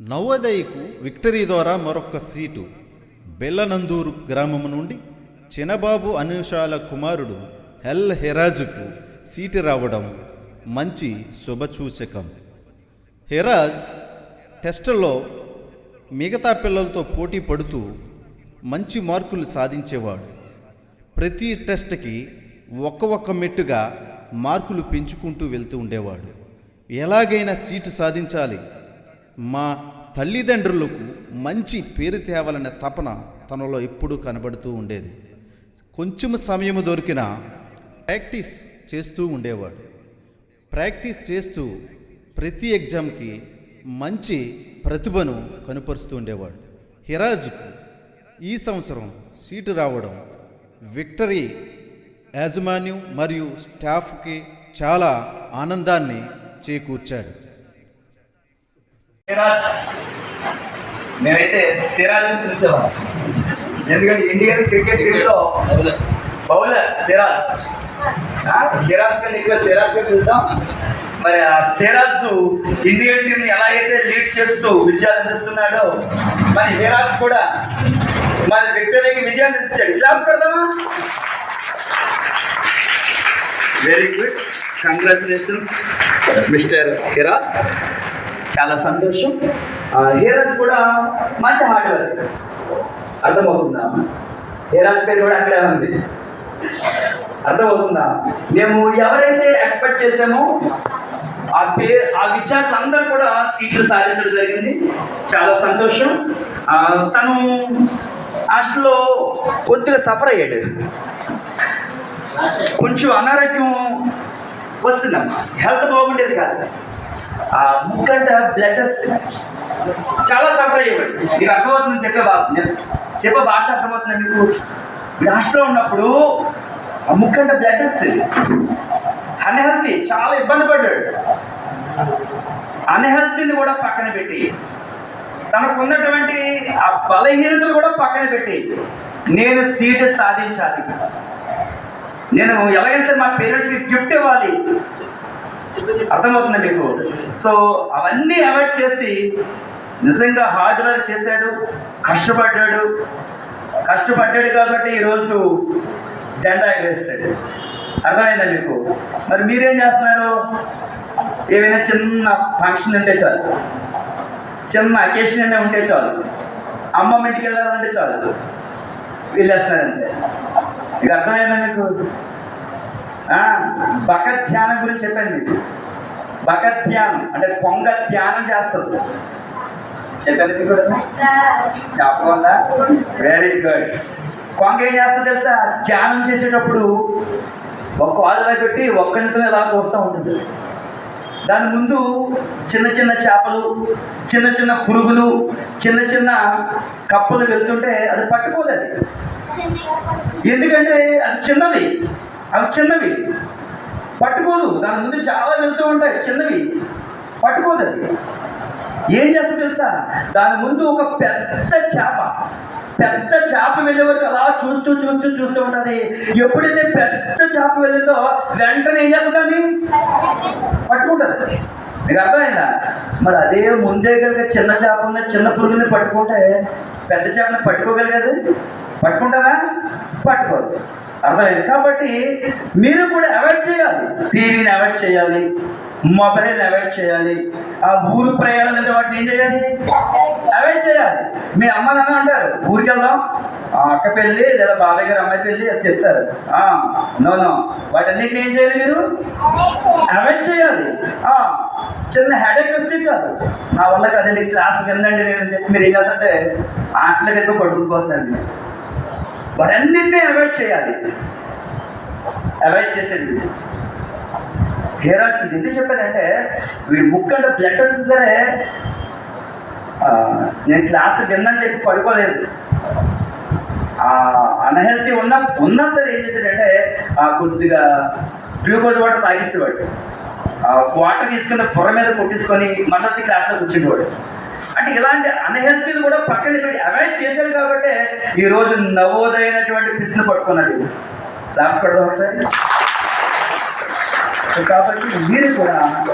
నవోదయకు victory ద్వారా మరొక seat. బెల్లనందూరు గ్రామం నుండి చినబాబు అనుషాల కుమారుడు ఎల్. హెరాజుకు సీటు రావడం మంచి శుభసూచకం. హెరాజ్ టెస్టులో మిగతా పిల్లలతో పోటీ పడుతూ మంచి మార్కులు సాధించేవాడు. ప్రతి టెస్ట్కి ఒక్క ఒక్క మెట్టుగా మార్కులు పెంచుకుంటూ వెళ్తూ ఉండేవాడు. ఎలాగైనా సీటు సాధించాలి. మా తల్లిదండ్రులకు మంచి పేరు తేవాలనే తపన తనలో ఎప్పుడూ కనబడుతూ ఉండేది. కొంచెం సమయం దొరికిన ప్రాక్టీస్ చేస్తూ ఉండేవాడు. ప్రాక్టీస్ చేస్తూ ప్రతి ఎగ్జామ్కి మంచి ప్రతిభను కనుపరుస్తూ ఉండేవాడు. హిరాజుకు ఈ సంవత్సరం సీటు రావడం విక్టరీ యాజమాన్యం మరియు స్టాఫ్కి చాలా ఆనందాన్ని చేకూర్చాడు. సిరాజ్. నేనైతే సిరాజ్ అని పిలిచేవాడు ఎందుకంటే ఇండియన్ క్రికెట్ టీంలో బౌలర్ సిరాజ్. సిరాజ్ కంటే ఎక్కువ సిరాజ్గా పిలుస్తాం మరి ఆ సిరాజ్ ఇండియన్ టీం ని ఎలా అయితే లీడ్ చేస్తూ విజయాలు అందిస్తున్నాడో మరి సిరాజ్ కూడా మరి విక్టరీకి విజయాన్ని ఇచ్చాడు ఇలా పెడదామా very good congratulations mister Siraj చాలా సంతోషం. ఆ, కూడా మంచి హార్డ్ వర్క్. అర్థమవుతుందా? హీరాజ్ పేరు కూడా అక్కడే ఉంది. అర్థమవుతుందా? మేము ఎవరైతే ఎక్స్పెక్ట్ చేసామో ఆ పేరు ఆ విద్యార్థులందరూ కూడా సీట్లు సాధించడం జరిగింది. చాలా సంతోషం. తను హాస్టల్లో కొద్దిగా సఫర్ అయ్యాడు. కొంచెం అనారోగ్యం వస్తుందమ్మా. హెల్త్ బాగుండేది కాదు. ఆ ముక్కంట బ్లడ్ చాలా సఫర్ అయ్యేవాడు మీరు అర్థమవుతుంది చెప్పే భాష నేను చెప్పే భాష అర్థమవుతుంది మీకు? మీరు హాస్టల్లో ఉన్నప్పుడు ఆ ముక్కంట బ్లడ్ వస్తుంది అన్హెల్తీ చాలా ఇబ్బంది పడ్డాడు. అన్హెల్తీని కూడా పక్కన పెట్టి తనకు ఉన్నటువంటి ఆ బలహీనతలు కూడా పక్కన పెట్టి నేను సీటు సాధించాలి. నేను ఎలాగైతే మా పేరెంట్స్కి గిఫ్ట్ ఇవ్వాలి అర్థమవుతుంది మీకు? సో అవన్నీ అవాయిడ్ చేసి నిజంగా హార్డ్ వర్క్ చేశాడు కష్టపడ్డాడు. కష్టపడ్డాడు కాబట్టి ఈరోజు జెండా ఎగరేస్తాడు. అర్థమైందా మీకు? మరి మీరేం చేస్తున్నారు? ఏమైనా చిన్న ఫంక్షన్ ఉంటే చాలు. చిన్న అకేషన్ అయినా ఉంటే చాలు. అమ్మమ్మ ఇంటికి వెళ్ళాలంటే చాలు. వెళ్ళేస్తున్నారంటే ఇక అర్థమైందా మీకు? భగత్ ధ్యానం గురించి చెప్పాను మీకు. భగత్ ధ్యానం అంటే పొంగ ధ్యానం చేస్తుంది చెప్పాను మీకు చెప్పకుండా? వెరీ గుడ్ కొంగ ఏం చేస్తుంది తెలుసా? ధ్యానం చేసేటప్పుడు ఒక కాలులో పెట్టి ఒక్కరితో ఇలా చూస్తూ ఉంటుంది. దాని ముందు చిన్న చిన్న చేపలు చిన్న చిన్న పురుగులు చిన్న చిన్న కప్పలు వెళ్తుంటే అది పట్టుకోలేదు. ఎందుకంటే అది చిన్నది. అవి చిన్నవి. పట్టుకోదు. దాని ముందు చాలా వెళ్తూ ఉంటాయి. చిన్నవి. పట్టుకోదు అది. ఏం చేస్తా తెలుసా? దాని ముందు ఒక పెద్ద చేప. పెద్ద చేప వెళ్ళే వరకు అలా చూస్తూ చూస్తూ చూస్తూ ఉంటుంది. ఎప్పుడైతే పెద్ద చేప వెళ్ళిందో వెంటనే ఏం చేస్తుంది పట్టుకుంటుంది. మీకు అర్థమైందా? మరి అదే ముందే కనుక చిన్న చేపని చిన్న పురుగుని పట్టుకుంటే పెద్ద చేపని పట్టుకోగలిగదు? పట్టుకుంటారా పట్టుకోదు. అర్థమైంది. కాబట్టి మీరు కూడా అవాయిడ్ చేయాలి. టీవీని అవాయిడ్ చేయాలి. మొబైల్ని అవాయిడ్ చేయాలి. ఆ ఊరు ప్రయాణాలు అంటే వాటిని ఏం చేయాలి? అవాయిడ్ చేయాలి. మీ అమ్మ నాన్న అంటారు ఊరికి వెళ్దాం. ఆ అక్క పెళ్ళి లేదా బాబాయ్ గారు అమ్మాయి పెళ్ళి అది చెప్తారు. ఆ, నో నో. వాటన్నిటిని ఏం చేయాలి మీరు? అవాయిడ్ చేయాలి. చిన్న హెడేక్ వస్తే చాలు. నా వల్ల కదండి క్లాస్ వినండి నేను చెప్పి మీరు ఏం చేస్తారంటే హాస్టల్కి వెళ్ళి పడుకుపోతుందండి వాటన్నిటిని అవాయిడ్ చేయాలి. అవాయిడ్ చేసేది. హేరాజ్ ఇది ఎందుకు చెప్పానంటే వీడి బుక్ అంటే బ్లడ్ వస్తుంది సరే నేను క్లాస్ విన్నాను చెప్పి పడుకోలేదు. అన్హెల్తీ ఉన్న ఉన్నా సరే ఏం చేశాడంటే ఆ, కొద్దిగా గ్లూకోజ్ వాటర్ తాగిస్తేవాడు ఆ, వాటర్ తీసుకున్న పొర మీద కొట్టించుకొని మళ్ళీ క్లాస్లో కూర్చునేవాడు అంటే ఇలాంటి అన్హెల్తీని కూడా పక్కన ఇక్కడ అవాయిడ్ చేశారు కాబట్టి ఈ రోజు నవోదైనటువంటి ప్రశ్న పట్టుకున్నాడు. క్లాస్ పడదాం ఒకసారి. కాబట్టి మీరు కూడా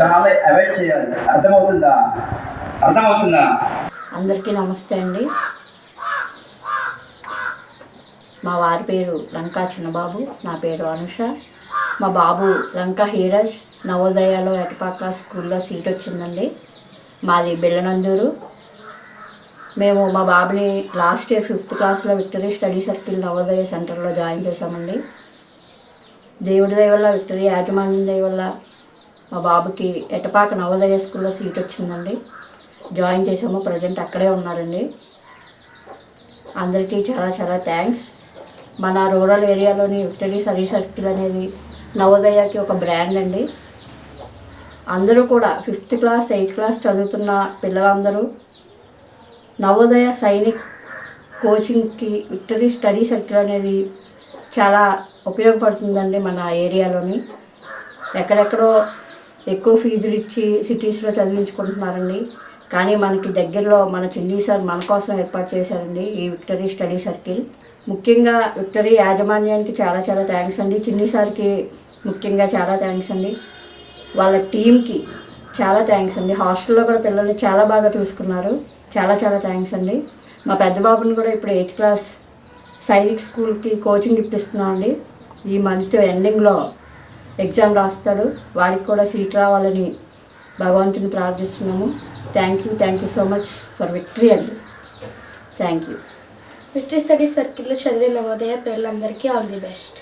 చాలా అవాయిడ్ చేయాలి. అర్థమవుతుందా? అర్థమవుతుందా? అందరికీ నమస్తే అండి. మా వారి పేరు లంకా చిన్నబాబు నా పేరు అనుష. మా బాబు లంకా హీరజ్ నవోదయలో ఎటపాక స్కూల్లో సీట్ వచ్చిందండి. మాది బెల్లనందూరు. మేము మా బాబుని లాస్ట్ ఇయర్ ఫిఫ్త్ క్లాస్లో విక్టరీ స్టడీ సర్కిల్ నవోదయ సెంటర్లో జాయిన్ చేశామండి. దేవుడి దయ వల్ల విక్టరీ యాజమాన్యం దయ వల్ల మా బాబుకి ఎటపాక నవోదయ స్కూల్లో సీట్ వచ్చిందండి. జాయిన్ చేసాము ప్రజెంట్ అక్కడే ఉన్నారండి అందరికీ చాలా చాలా థ్యాంక్స్. మన రూరల్ ఏరియాలోని విక్టరీ సర్వీస్ సర్కిల్ అనేది నవోదయకి ఒక బ్రాండ్ అండి. అందరూ కూడా ఫిఫ్త్ క్లాస్ ఎయిత్ క్లాస్ చదువుతున్న పిల్లలందరూ నవోదయ సైనిక్ కోచింగ్కి విక్టరీ స్టడీ సర్కిల్ అనేది చాలా ఉపయోగపడుతుందండి మన ఏరియాలోని. ఎక్కడెక్కడో ఎక్కువ ఫీజులు ఇచ్చి సిటీస్లో చదివించుకుంటున్నారండి. కానీ మనకి దగ్గరలో మన చిల్లీ సార్ మన కోసం ఏర్పాటు చేశారండి ఈ విక్టరీ స్టడీ సర్కిల్. ముఖ్యంగా విక్టరీ యాజమాన్యానికి చాలా చాలా థ్యాంక్స్ అండి. చిన్ని సార్కి ముఖ్యంగా చాలా థ్యాంక్స్ అండి. వాళ్ళ టీంకి చాలా థ్యాంక్స్ అండి. హాస్టల్లో కూడా పిల్లల్ని చాలా బాగా చూసుకున్నారు. చాలా చాలా థ్యాంక్స్ అండి. మా పెద్ద బాబుని కూడా ఇప్పుడు ఎయిత్ క్లాస్ సైనిక్ స్కూల్కి కోచింగ్ ఇప్పిస్తున్నాం అండి. ఈ మంత్ ఎండింగ్లో ఎగ్జామ్ రాస్తాడు. వాడికి కూడా సీట్ రావాలని భగవంతుని ప్రార్థిస్తున్నాము. Thank you thank you so much for Victory అండి. Thank you. విక్టరీ స్టడీ సర్కిల్లో చదివే నవోదయ పిల్లలందరికీ ఆల్ ది బెస్ట్.